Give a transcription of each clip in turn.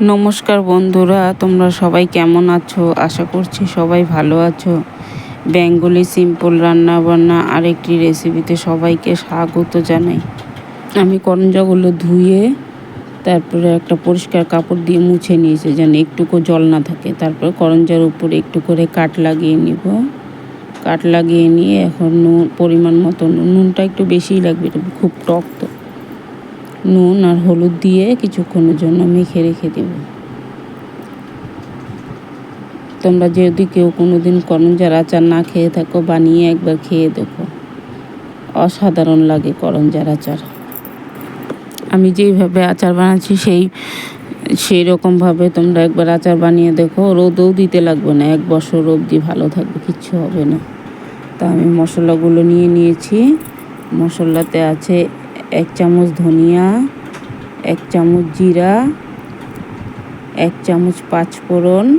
নমস্কার বন্ধুরা, তোমরা সবাই কেমন আছো? আশা করছি সবাই ভালো আছো। বেঙ্গলি সিম্পল রান্না বান্না আরেকটি রেসিপিতে সবাইকে স্বাগত জানাই। আমি করঞ্জাগুলো ধুয়ে, তারপরে একটা পরিষ্কার কাপড় দিয়ে মুছে নিয়েছি, যেন একটুকু জল না থাকে। তারপরে করঞ্জার উপরে একটু করে কাট লাগিয়ে নিব। কাট লাগিয়ে নিয়ে এখন নুন, পরিমাণ মতো নুনটা একটু বেশিই লাগবে খুব টক তো। নুন আর হলুদ দিয়ে কিছুক্ষণের জন্য মেখে রেখে দেব। তোমরা যদি কেউ কোনো দিন করঞ্জার আচার না খেয়ে থাকো, বানিয়ে একবার খেয়ে দেখো। অসাধারণ লাগে করঞ্জার আচার। আমি যেইভাবে আচার বানাচ্ছি, সেই সেই রকমভাবে তোমরা একবার আচার বানিয়ে দেখো। রোদও দিতে লাগবে না, এক বছর অবধি ভালো থাকবে, কিচ্ছু হবে না। তা আমি মশলাগুলো নিয়ে নিয়েছি। মশলাতে আছে এক চামচ ধনিয়া, এক চামচ জিরা, এক চামচ পাঁচফোড়ন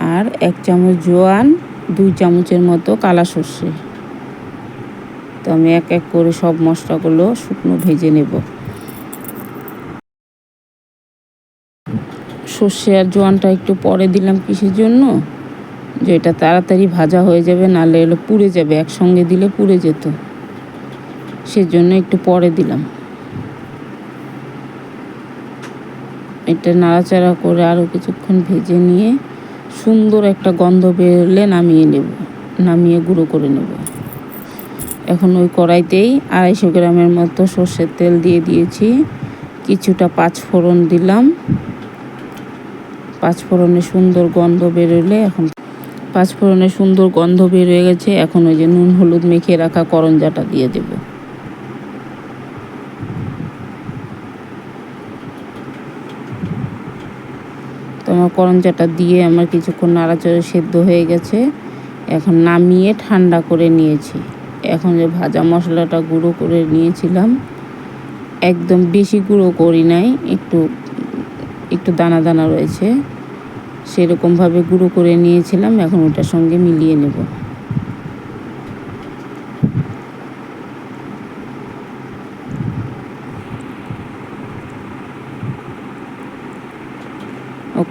আর এক চামচ জোয়ান, দুই চামচের মতো কালা সর্ষে। তো আমি এক এক করে সব মশলাগুলো শুকনো ভেজে নেব। সর্ষে আর জোয়ানটা একটু পরে দিলাম কিসের জন্য, যে এটা তাড়াতাড়ি ভাজা হয়ে যাবে, নাহলে এলো পুড়ে যাবে, একসঙ্গে দিলে পুড়ে যেত। সেজন্য একটু পরে দিলাম। এটা নাড়াচাড়া করে আরও কিছুক্ষণ ভেজে নিয়ে সুন্দর একটা গন্ধ বেরোলে নামিয়ে নেব, নামিয়ে গুঁড়ো করে নেব। এখন ওই কড়াইতেই আড়াইশো গ্রামের মতো সর্ষের তেল দিয়ে দিয়েছি। কিছুটা পাঁচফোড়ন দিলাম। পাঁচফোড়নে সুন্দর গন্ধ বেরোলে এখন পাঁচফোড়নে সুন্দর গন্ধ বেরোয় গেছে। এখন ওই যে নুন, হলুদ মেখে রাখা করঞ্জাটা দিয়ে দেবো। তো আমার করঞ্জাটা দিয়ে আমার কিছুক্ষণ নাড়াচড়া সেদ্ধ হয়ে গেছে। এখন নামিয়ে ঠান্ডা করে নিয়েছি। এখন যে ভাজা মশলাটা গুঁড়ো করে নিয়েছিলাম, একদম বেশি গুঁড়ো করি নাই, একটু একটু দানা দানা রয়েছে, সেরকমভাবে গুঁড়ো করে নিয়েছিলাম, এখন ওটার সঙ্গে মিলিয়ে নেব।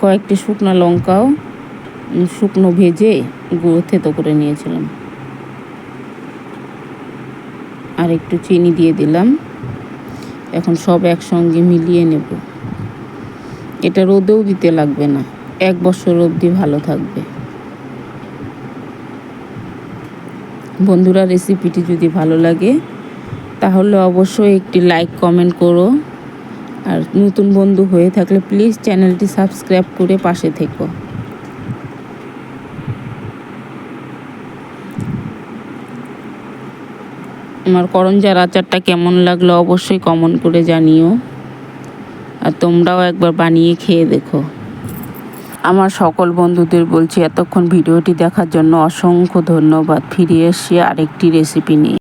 কয়েকটি শুকনো লঙ্কাও শুকনো ভেজে গুঁড়ো থেতো করে নিয়েছিলাম। আর একটু চিনি দিয়ে দিলাম। এখন সব একসঙ্গে মিলিয়ে নেব। এটা রোদেও দিতে লাগবে না। এক বছর অবধি ভালো থাকবে। বন্ধুরা রেসিপিটি যদি ভালো লাগে, তাহলে অবশ্যই একটি লাইক কমেন্ট করো। আর নতুন বন্ধু হয়ে থাকলে প্লিজ চ্যানেলটি সাবস্ক্রাইব করে পাশে থেকো। আমার করঞ্জার আচারটা কেমন লাগল অবশ্যই কমেন্ট করে জানিও। আর তোমরাও একবার বানিয়ে খেয়ে দেখো। আমার সকল বন্ধুদের বলছি, এতক্ষণ ভিডিওটি দেখার জন্য অসংখ্য ধন্যবাদ। ফিরে এসছি আরেকটি রেসিপি নিয়ে।